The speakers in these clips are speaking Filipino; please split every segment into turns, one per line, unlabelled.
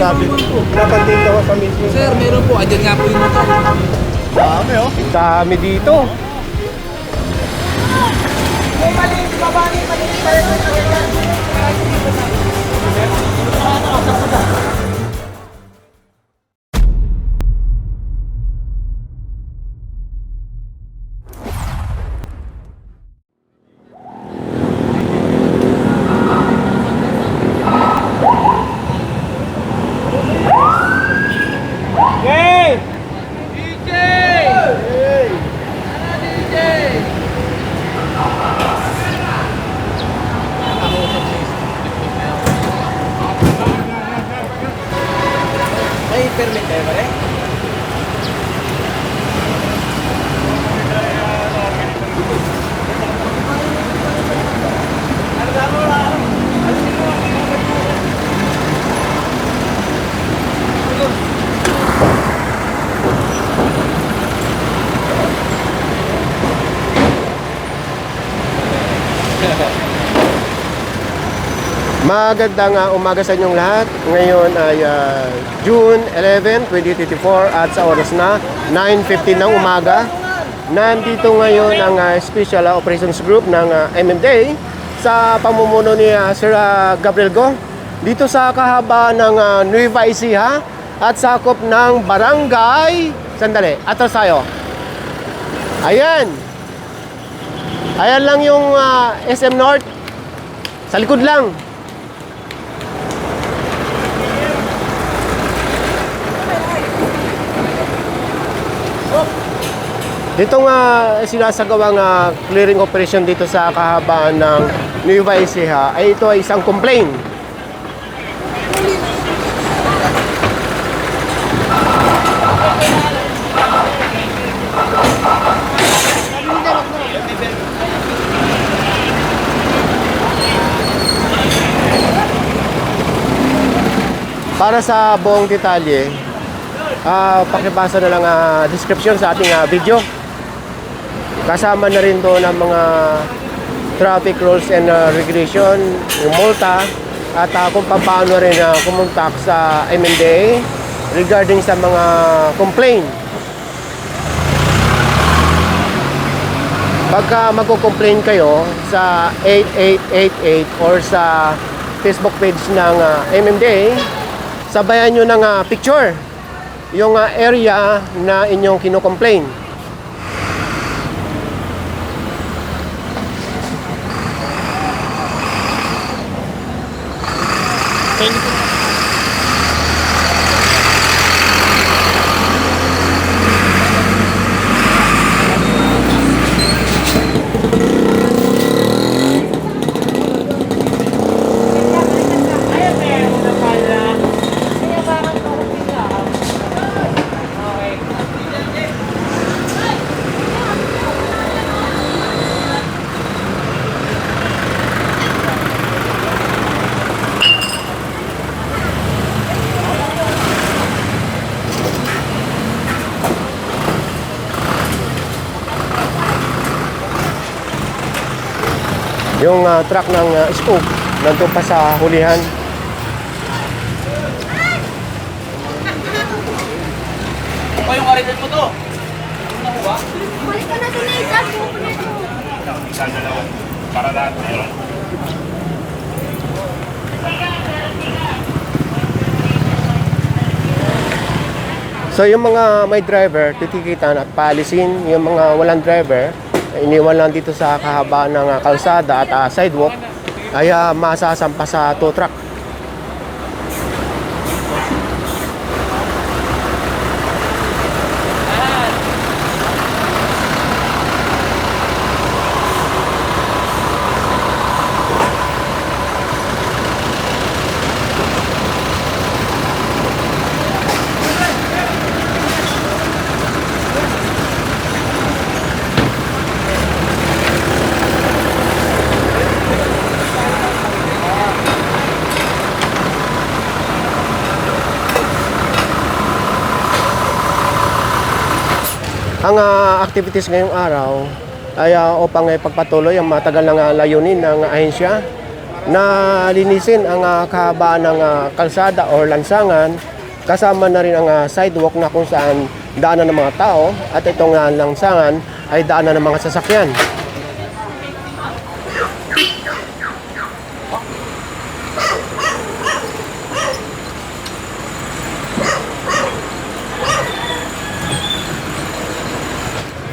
Napandito ko sa mismo.
Sir, meron po. Andyan nga po yung motor.
Dami oh. Dami dito.
May permit kayo ba rin? permit eh, pare?
Magandang uh, umaga sa inyong lahat. Ngayon ay ah, June 11, 2024 at sa oras na 9.15 ng umaga. Nandito ngayon ang ah, Special Operations Group ng uh, MMDA sa pamumuno ni ah, Sir ah, Gabriel Go dito sa kahaba ng uh, Nueva Ecija at sakop ng Barangay Sandali, atras tayo. Ayan. Ayan lang yung ah, SM North. Sa likod lang. Dito nga sinasagawang ah, clearing operation dito sa kahabaan ng Nueva Ecija ay ito ay isang complaint. Para sa buong detalye, ah pakibasa na lang ah, description sa ating ah, video. Kasama na rin doon ang mga traffic rules and uh, regulation, yung multa, at uh, kung paano rin uh, kumontak sa MMDA regarding sa mga complaint. Pagka magko-complain kayo sa 8888 or sa Facebook page ng uh, MMDA, sabayan nyo ng uh, picture yung uh, area na inyong kino-complain. Thank you. Yung uh, truck ng uh, scoop nandun pa sa hulihan.
Pa yung kariton mo to.
Balik ka na doon eh, Jack. Pupunta ko.
So yung mga may driver, titikitan at paalisin. Yung mga walang driver, iniwan lang dito sa kahabaan ng uh, kalsada at uh, sidewalk ay uh, masasampa sa tow truck. Ang ah, activities ngayong araw ay ah, upang ipagpatuloy ang matagal ng ah, layunin ng ahensya na linisin ang ah, kahabaan ng ah, kalsada or lansangan kasama na rin ang ah, sidewalk na kung saan daanan ng mga tao at itong ah, lansangan ay daanan ng mga sasakyan.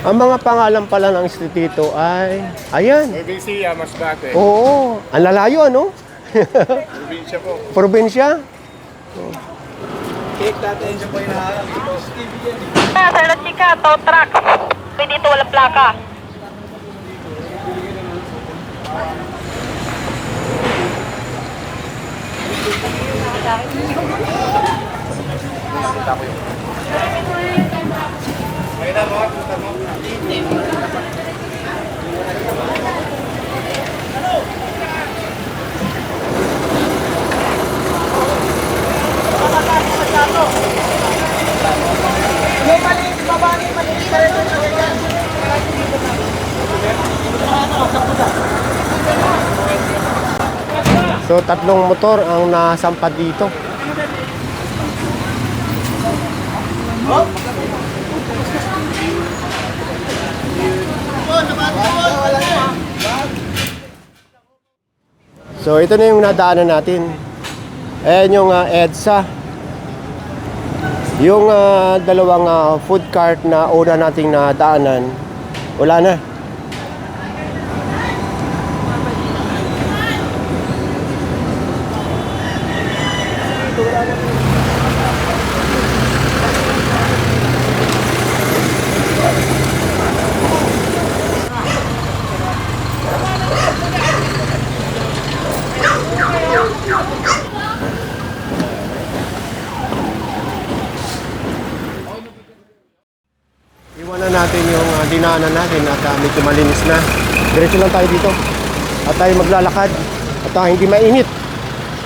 Ang mga pangalan pala ng street dito ay, ayan,
Provincia, Masbate.
oo, ang lalayo ano?
Provincia po.
Probinsya?
Cake natin siya po yung naharap dito.
Sir, na chika, tow truck. Pwede dito walang plaka.
So tatlong motor ang nasampad dito. So ito na yung nadaanan natin. Ayan yung ah, EDSA. Yung ah, dalawang ah, food cart na una nating nadaanan, wala na. Natin yung uh, dinaanan natin at uh, medyo malinis na. Diretso lang tayo dito. At tayo maglalakad. At uh, hindi mainit.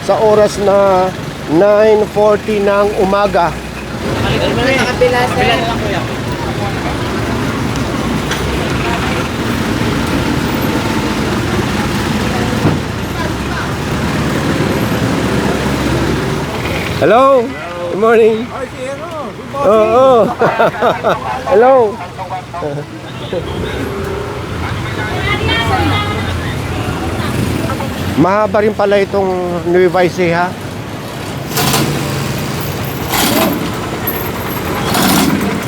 Sa oras na 9.40 ng umaga.
Nakapila na lang kuya.
Hello? Good morning. Oo. Hello. Mahaba rin pala itong Nueva Ecija.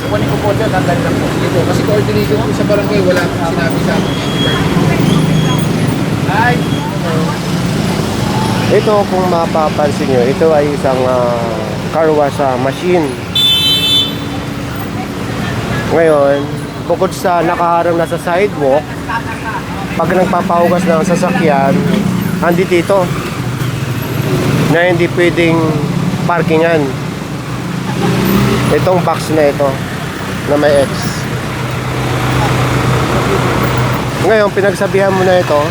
Kunin ko po dyan, tandaan lang po. Dito. Kasi coordination ko sa barangay, wala akong sinabi sa akin. Ay!
Ito kung mapapansin nyo, ito ay isang uh, car wash ah, machine. Ngayon, bukod sa nakaharang na sa sidewalk, pag nagpapahugas ng sasakyan, andi dito na hindi pwedeng parkingan. Itong box na ito na may X. Ngayon, pinagsabihan mo na ito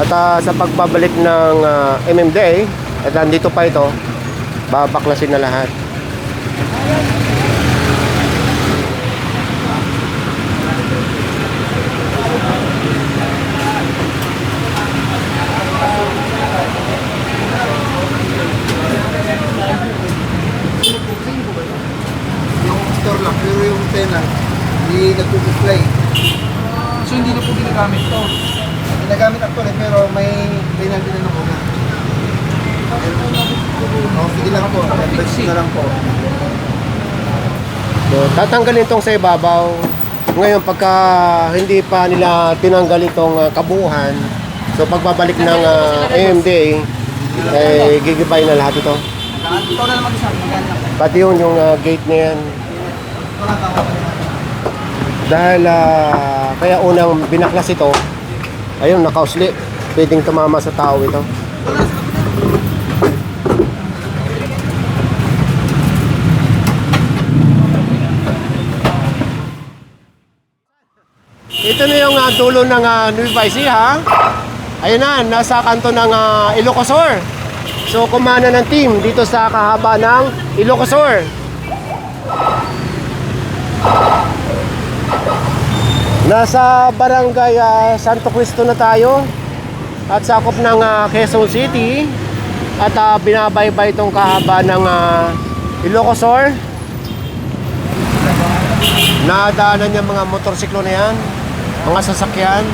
at ah, sa pagbabalik ng ah, MMDA, at nandito pa ito, babaklasin na lahat.
Store lang, pero yung tenant, hindi nagpo-display.
So hindi na po ginagamit to.
Ginagamit actually, pero may tenant din na muna. Oh, sige lang po. Fix na lang po.
So, tatanggalin itong sa ibabaw. Ngayon, pagka hindi pa nila tinanggal itong ah, kabuuan, so pagbabalik ng uh, AMDA, eh, gigibay na lahat ito.
Na.
Pati yun, yung ah, gate na yan. Dahil ah, kaya unang binaklas ito, ayun, nakausli. Pwedeng tumama sa tao ito. Ito na yung ah, dulo ng uh, Nueva Ecija. Ayun na, nasa kanto ng ah, Ilocosur. So, kumana ng team dito sa kahaba ng Ilocosur. Nasa barangay ah, Santo Cristo na tayo. at sakop ng ah, Quezon City at ah, binabaybay itong kahaba ng uh, Ilocosor. Nadaanan niya mga motorsiklo na yan, mga sasakyan.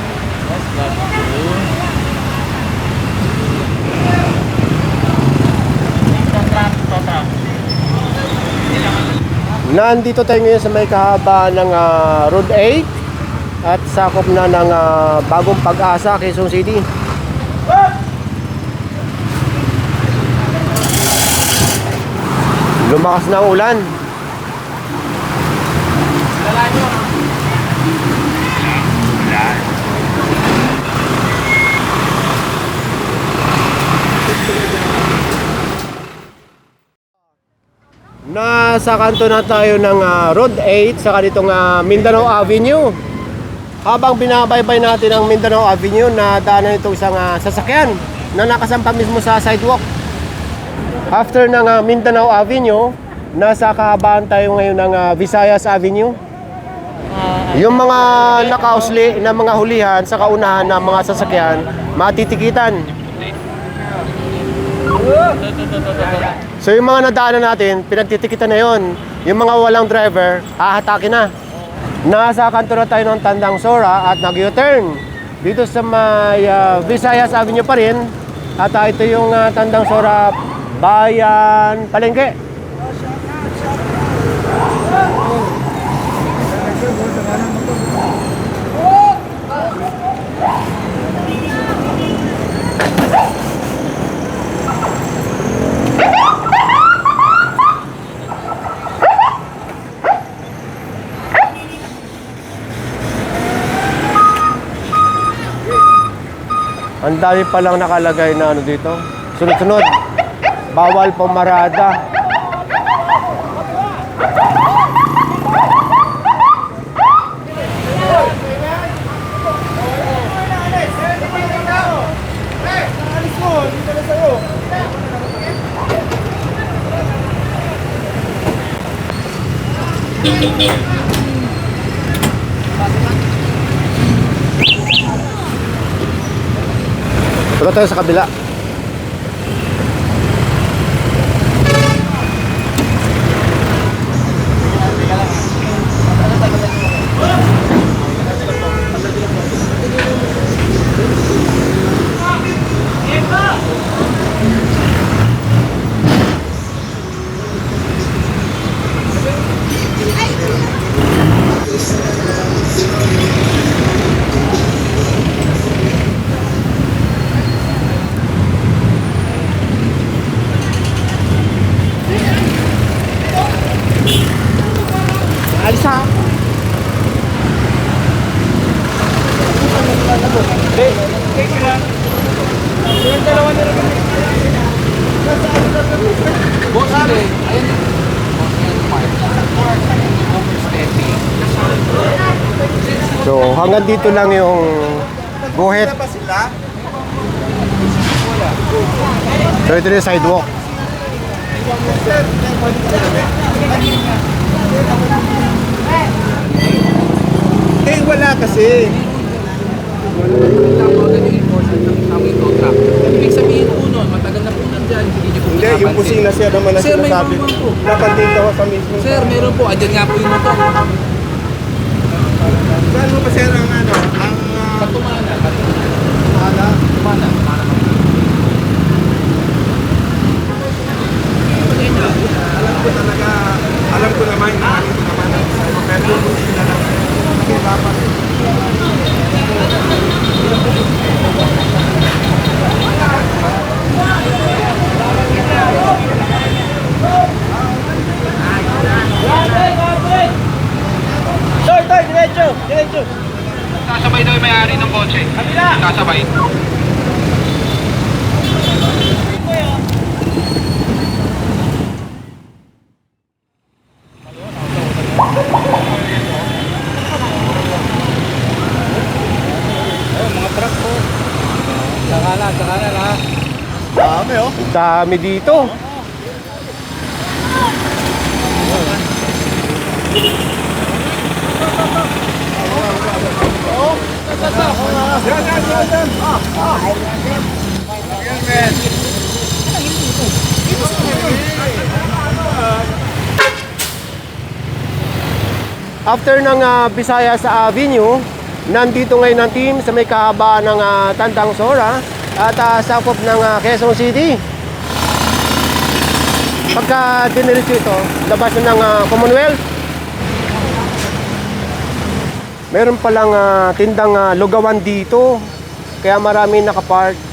Nandito tayo ngayon sa may kahaba ng ah, Road 8 at sakop na ng ah, bagong pag-asa, Quezon City. Lumakas na ang ulan. Nasa kanto na tayo ng ah, Road 8 sa kanitong ah, Mindanao Avenue. Habang binabaybay natin ang Mindanao Avenue, na daanan ito isang ah, sasakyan na nakasampa mismo sa sidewalk. After ng ah, Mindanao Avenue, nasa kahabaan tayo ngayon ng ah, Visayas Avenue. Yung mga nakausli na mga hulihan sa kaunahan ng mga sasakyan, matitikitan. So yung mga nadaanan natin, pinagtitikitan na yon. Yung mga walang driver, hahatakin na. Nasa kanto na tayo ng Tandang Sora at nag-U-turn. Dito sa may ah, Visayas Avenue pa rin. At ah, ito yung ah, Tandang Sora Bayan Palengke. Ang dami palang nakalagay na ano dito. Sunod-sunod. Bawal pumarada. Punta tayo sa kabila. So hanggang dito lang yung guhit. So ito yung sidewalk.
Eh, wala kasi.
Ibig sabihin po nun, matagal na po nandyan, hindi niyo po
Hindi, kusina siya naman na
Sir, may
sinasabi.
mangmang po.
Dapat dito sa mismo.
Sir, meron po. Andyan nga po yung motor.
Saan mo pa sir ang ano? Ang uh,
Katumana.
ala?
Katumana. Katumana.
Alam ko talaga, alam ko naman, alam ko naman. Pero yung kusina lang. Kasi dapat.
Sasabay
Dami
dito. After ng ah, Visayas Avenue, nandito ngayon ang team sa may kahabaan ng ah, Tandang Sora at uh, sakop ng ah, Quezon City. Pagka diniretso ito, labas na ng ah, Commonwealth. Meron palang ah, tindang ah, lugawan dito. Kaya marami nakapark.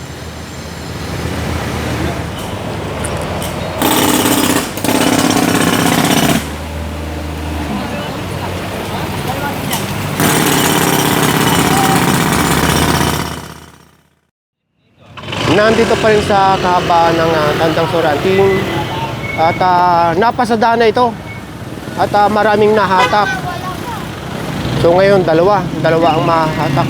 Nandito pa rin sa kahabaan ng uh, Tandang Soranting at uh, napasada na ito at ah, maraming nahatak. So ngayon dalawa, dalawa ang mahatak.